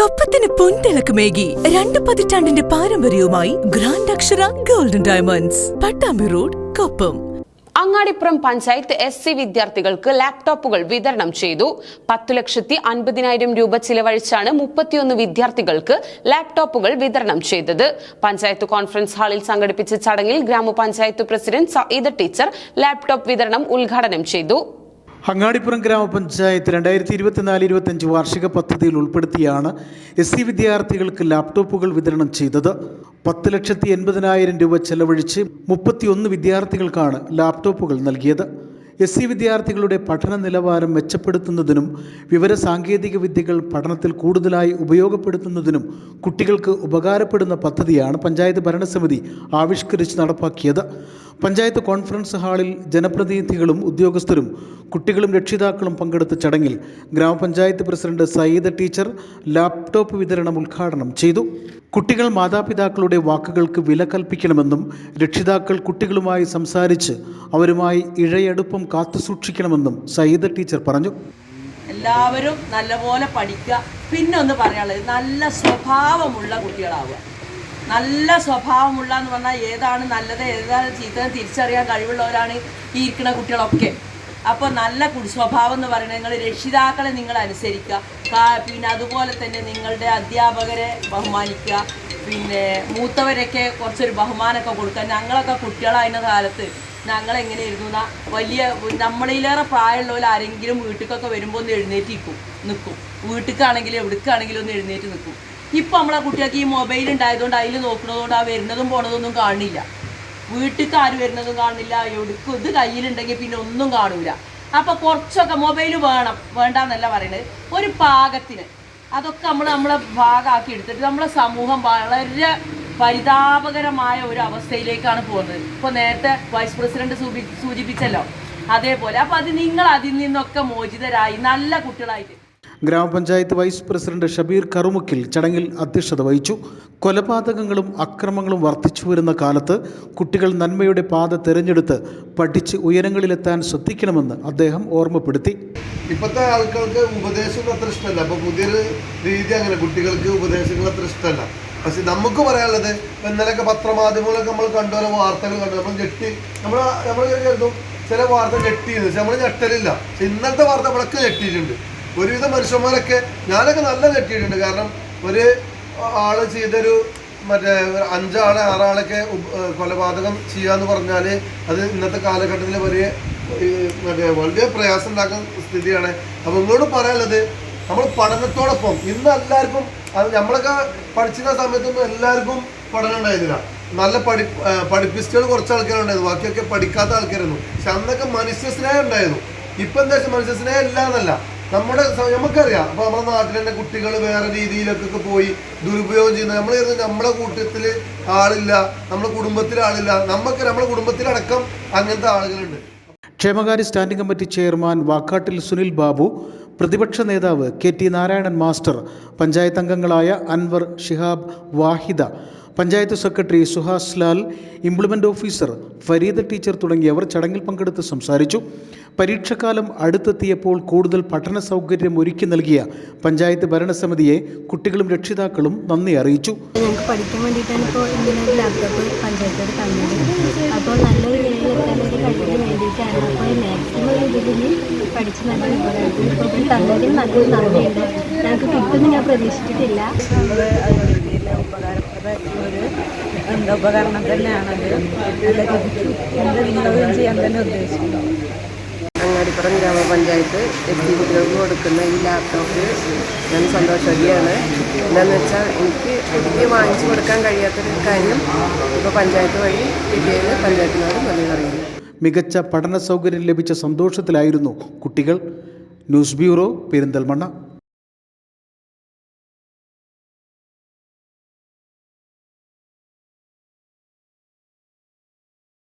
കൊപ്പത്തിന് പൊൻതിളക്കമേകി രണ്ട് പതിറ്റാണ്ടിന്റെ പാരമ്പര്യവുമായി grand Akshara golden diamonds Pattambi road Koppam. Angadipuram panchayat S C വിദ്യാർത്ഥികൾക്ക് ലാപ്ടോപ്പുകൾ വിതരണം ചെയ്തു. പത്തു ലക്ഷത്തി അൻപതിനായിരം രൂപ ചിലവഴിച്ചാണ് മുപ്പത്തിയൊന്ന് വിദ്യാർത്ഥികൾക്ക് ലാപ്ടോപ്പുകൾ വിതരണം ചെയ്തത്. പഞ്ചായത്ത് കോൺഫറൻസ് ഹാളിൽ സംഘടിപ്പിച്ച ചടങ്ങിൽ ഗ്രാമപഞ്ചായത്ത് പ്രസിഡന്റ് സഈദ ടീച്ചർ ലാപ്ടോപ്പ് വിതരണം ഉദ്ഘാടനം ചെയ്തു. അങ്ങാടിപ്പുറം ഗ്രാമപഞ്ചായത്ത് രണ്ടായിരത്തി ഇരുപത്തിനാല് ഇരുപത്തഞ്ച് വാർഷിക പദ്ധതിയിൽ ഉൾപ്പെടുത്തിയാണ് എസ് സി വിദ്യാർത്ഥികൾക്ക് ലാപ്ടോപ്പുകൾ വിതരണം ചെയ്തത്. പത്ത് ലക്ഷത്തി എൺപതിനായിരം രൂപ ചെലവഴിച്ച് മുപ്പത്തിയൊന്ന് വിദ്യാർത്ഥികൾക്കാണ് ലാപ്ടോപ്പുകൾ നൽകിയത്. എസ് സി വിദ്യാർത്ഥികളുടെ പഠന നിലവാരം മെച്ചപ്പെടുത്തുന്നതിനും വിവര സാങ്കേതിക വിദ്യകൾ പഠനത്തിൽ കൂടുതലായി ഉപയോഗപ്പെടുത്തുന്നതിനും കുട്ടികൾക്ക് ഉപകാരപ്പെടുന്ന പദ്ധതിയാണ് പഞ്ചായത്ത് ഭരണസമിതി ആവിഷ്കരിച്ച് നടപ്പാക്കിയത്. പഞ്ചായത്ത് കോൺഫറൻസ് ഹാളിൽ ജനപ്രതിനിധികളും ഉദ്യോഗസ്ഥരും കുട്ടികളും രക്ഷിതാക്കളും പങ്കെടുത്ത ചടങ്ങിൽ ഗ്രാമപഞ്ചായത്ത് പ്രസിഡന്റ് സയ്യിദ് ടീച്ചർ ലാപ്ടോപ്പ് വിതരണം ഉദ്ഘാടനം ചെയ്തു. കുട്ടികൾ മാതാപിതാക്കളുടെ വാക്കുകൾക്ക് വില കൽപ്പിക്കണമെന്നും രക്ഷിതാക്കൾ കുട്ടികളുമായി സംസാരിച്ച് അവരുമായി ഇഴയടുപ്പം കാത്തുസൂക്ഷിക്കണമെന്നും സയ്യിദ ടീച്ചർ പറഞ്ഞു. എല്ലാവരും നല്ലപോലെ പഠിക്കുക. പിന്നെ ഒന്ന് പറയാനുള്ളത് നല്ല സ്വഭാവമുള്ള കുട്ടികളാവുക. നല്ല സ്വഭാവമുള്ള എന്ന് പറഞ്ഞാൽ ഏതാണ് നല്ലത് ഏതാണ് ചീത്തത് തിരിച്ചറിയാൻ കഴിവുള്ളവരാണ് ഈ ഇരിക്കുന്ന കുട്ടികളൊക്കെ. അപ്പോൾ നല്ല സ്വഭാവം എന്ന് പറയുന്നത് നിങ്ങൾ രക്ഷിതാക്കളെ നിങ്ങൾ അനുസരിക്കുക. പിന്നെ അതുപോലെ തന്നെ നിങ്ങളുടെ അധ്യാപകരെ ബഹുമാനിക്കുക. പിന്നെ മൂത്തവരൊക്കെ കുറച്ചൊരു ബഹുമാനമൊക്കെ കൊടുക്കുക. ഞങ്ങളൊക്കെ കുട്ടികളായിരുന്ന കാലത്ത് ഞങ്ങളെങ്ങനെയായിരുന്നു എന്നാ വലിയ നമ്മളിലേറെ പ്രായമുള്ളവർ ആരെങ്കിലും വീട്ടിലേക്കൊക്കെ വരുമ്പോൾ ഒന്ന് എഴുന്നേറ്റ് നിൽക്കും നിൽക്കും വീട്ടിലേക്കാണെങ്കിലും എവിടേക്കാണെങ്കിലും ഒന്ന് എഴുന്നേറ്റ് നിൽക്കും ഇപ്പം നമ്മളെ കുട്ടികൾക്ക് ഈ മൊബൈൽ ഉണ്ടായതുകൊണ്ട് അതിൽ നോക്കുന്നതുകൊണ്ട് ആ വരുന്നതും പോണതൊന്നും കാണില്ല. വീട്ടിലേക്ക് ആര് വരുന്നതും കാണില്ല എവിടേക്കും ഇത് കയ്യിലുണ്ടെങ്കിൽ പിന്നെ ഒന്നും കാണൂല. അപ്പോൾ കുറച്ചൊക്കെ മൊബൈൽ വേണം വേണ്ടെന്നല്ല പറയുന്നത് ഒരു പാകത്തിന്. അതൊക്കെ നമ്മൾ നമ്മളെ ഭാഗമാക്കി എടുത്തിട്ട് നമ്മളെ സമൂഹം വളരെ പരിതാപകരമായ ഒരു അവസ്ഥയിലേക്കാണ് പോകുന്നത്. ഇപ്പോൾ നേരത്തെ വൈസ് പ്രസിഡന്റ് സൂചിപ്പിച്ചല്ലോ. അതേപോലെ. അപ്പോൾ അത് നിങ്ങൾ അതിൽ നിന്നൊക്കെ മോചിതരായി നല്ല കുട്ടികളായിട്ട്. ഗ്രാമപഞ്ചായത്ത് വൈസ് പ്രസിഡന്റ് ഷബീർ കറുമുക്കിൽ ചടങ്ങിൽ അധ്യക്ഷത വഹിച്ചു. കൊലപാതകങ്ങളും അക്രമങ്ങളും വർദ്ധിച്ചു വരുന്ന കാലത്ത് കുട്ടികൾ നന്മയുടെ പാത തിരഞ്ഞെടുത്ത് പഠിച്ച് ഉയരങ്ങളിലെത്താൻ ശ്രദ്ധിക്കണമെന്ന് അദ്ദേഹം ഓർമ്മപ്പെടുത്തി. ഇപ്പോഴത്തെ ആൾക്കാർക്ക് ഉപദേശങ്ങൾ അത്ര ഇഷ്ടമല്ല. അപ്പോൾ പുതിയൊരു രീതി അങ്ങനെ കുട്ടികൾക്ക് ഉപദേശങ്ങൾ അത്ര ഇഷ്ടമല്ല. പക്ഷെ നമുക്ക് പറയാനുള്ളത് ഇന്നലെയൊക്കെ പത്രമാധ്യമങ്ങളൊക്കെ നമ്മൾ കണ്ടു കണ്ടുവരുന്ന വാർത്തകൾ കണ്ടു. നമ്മൾ ഞെട്ടി. നമ്മൾ നമ്മൾ കരുതും ചില വാർത്ത ഞെട്ടിയെന്ന്. പക്ഷെ നമ്മൾ ഞെട്ടലില്ല. പക്ഷെ ഇന്നത്തെ വാർത്ത നമ്മളൊക്കെ ഞെട്ടിയിട്ടുണ്ട്. ഒരുവിധം മനുഷ്യന്മാരൊക്കെ ഞാനൊക്കെ നല്ല ഞെട്ടിയിട്ടുണ്ട്. കാരണം ഒരു ആൾ ചെയ്തൊരു മറ്റേ അഞ്ചാളെ ആറാളൊക്കെ കൊലപാതകം ചെയ്യാന്ന് പറഞ്ഞാൽ അത് ഇന്നത്തെ കാലഘട്ടത്തിൽ വലിയ മറ്റേ വളരെ പ്രയാസം ഉണ്ടാക്കുന്ന സ്ഥിതിയാണ്. അപ്പോൾ നിങ്ങളോട് പറയാനുള്ളത് നമ്മൾ പഠനത്തോടൊപ്പം ഇന്ന് എല്ലാവർക്കും അത് നമ്മളൊക്കെ പഠിച്ചിരുന്ന സമയത്തൊന്നും എല്ലാവർക്കും പഠനം ഉണ്ടായിരുന്നില്ല. നല്ല പഠി പഠിപ്പിസ്റ്റുകൾ കുറച്ച് ആൾക്കാരുണ്ടായിരുന്നു. ബാക്കിയൊക്കെ പഠിക്കാത്ത ആൾക്കാരായിരുന്നു. പക്ഷെ അന്നൊക്കെ മനുഷ്യ സ്നേഹം ഉണ്ടായിരുന്നു. ഇപ്പം എന്താ വെച്ചാൽ മനുഷ്യ സ്നേഹം ഇല്ല എന്നല്ല നമ്മുടെ നമുക്കറിയാം അപ്പൊ നമ്മുടെ നാട്ടിൽ തന്നെ കുട്ടികൾ വേറെ രീതിയിലൊക്കെ പോയി ദുരുപയോഗം ചെയ്യുന്നത് നമ്മൾ നമ്മുടെ കൂട്ടത്തിൽ ആളില്ല നമ്മുടെ കുടുംബത്തിൽ ആളില്ല. നമുക്ക് നമ്മുടെ കുടുംബത്തിലടക്കം അങ്ങനത്തെ ആളുകളുണ്ട്. ക്ഷേമകാര്യ standing committee chairman Vakkattil Sunil Babu പ്രതിപക്ഷ നേതാവ് K T Narayanan master panchayat അംഗങ്ങളായ Anwar Shihab Vahida panchayat secretary Suhas Lal implement officer Fareeda teacher തുടങ്ങിയവർ ചടങ്ങിൽ പങ്കെടുത്ത് സംസാരിച്ചു. പരീക്ഷക്കാലം അടുത്തെത്തിയപ്പോൾ കൂടുതൽ പഠന സൗകര്യം ഒരുക്കി നൽകിയ പഞ്ചായത്ത് ഭരണസമിതിയെ കുട്ടികളും രക്ഷിതാക്കളും നന്ദി അറിയിച്ചു. ഞങ്ങൾക്ക് പഠിക്കാൻ വേണ്ടിയിട്ടാണ് ഇപ്പോൾ ഇങ്ങനെ ലാപ്ടോപ്പ് പഞ്ചായത്തോട് തന്നത്. അപ്പോൾ നല്ലൊരു നിലയിലെത്താൻ വേണ്ടിയിട്ടാണ് അപ്പോൾ ഇതിൽ പഠിച്ച് നല്ല ഇവിടെ തന്നതിന് നല്ലൊരു നന്ദിയുണ്ട്. ഞങ്ങൾക്ക് കിട്ടുമെന്ന് ഞാൻ പ്രതീക്ഷിച്ചിട്ടില്ല. എന്താ ഉപകരണം തന്നെയാണത്. നല്ല രീതിക്ക് എന്ത് വിനിയോഗം ചെയ്യാൻ തന്നെ ഉദ്ദേശിക്കുന്നു അങ്ങാടിപ്പുറം ഗ്രാമപഞ്ചായത്ത് എസ് കുട്ടികൾക്ക് കൊടുക്കുന്ന ഈ ലാപ്ടോപ്പ് ഞാൻ സന്തോഷവതിയാണ്. എന്താണെന്ന് വെച്ചാൽ എനിക്ക് എനിക്ക് വാങ്ങിച്ചു കൊടുക്കാൻ കഴിയാത്തൊരു കാര്യം ഇപ്പോൾ പഞ്ചായത്ത് വഴി കിട്ടിയത് പഞ്ചായത്തിനോട് നന്ദി പറയുന്നു. മികച്ച പഠന സൗകര്യം ലഭിച്ച സന്തോഷത്തിലായിരുന്നു കുട്ടികൾ. News bureau Perinthalmanna.